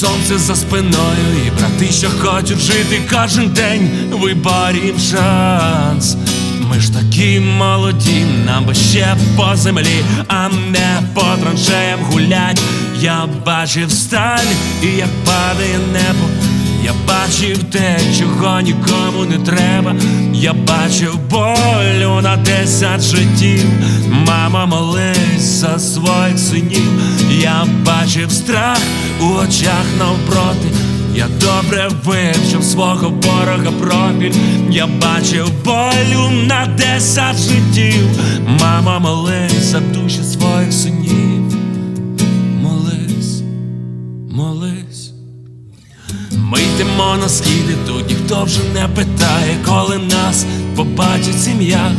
Сонце за спиною і брати, що хочуть жити кожен день, виборім шанс. Ми ж такі молоді, нам би ще по землі, а не по траншеям гулять. Я бачив сталь, і як падає небо. Я бачив те, чого нікому не треба. Я бачив болю на десять життів. Мама молись за своїх синів. Я бачив страх у очах навпроти. Я добре вивчив свого ворога профіль. Я бачив болю на десять життів. Мама молись за душі своїх синів. Молись, молись. Ми йдемо на схід, тут ніхто вже не питає, коли нас побачить сім'я.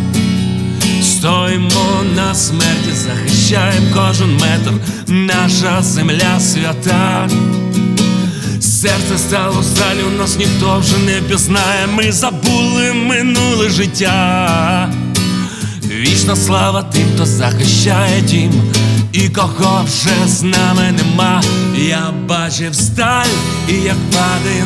Стоїмо на смерті, захищаємо кожен метр, наша земля свята. Серце стало сталю, нас ніхто вже не пізнає. Ми забули минуле життя. Вічна слава тим, хто захищає дім, і кого вже з нами нема. Я бачив сталь, і як падає.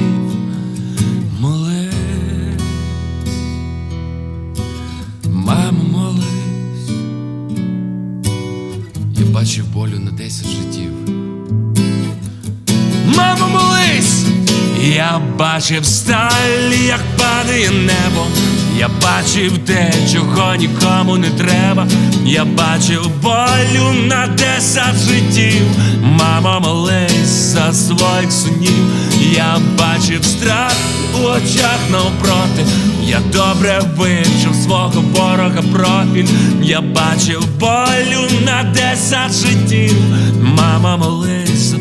Мамо, молись. Я бачив болю на десять життів. Мамо, молись! Я бачив сталь, як падає небо. Я бачив те, чого нікому не треба. Я бачив болю на десять життів. Мама, молись за своїх синів. Я бачив страх у очах навпроти. Я добре вивчив свого ворога профіль. Я бачив болю на десять життів. Мама, молись.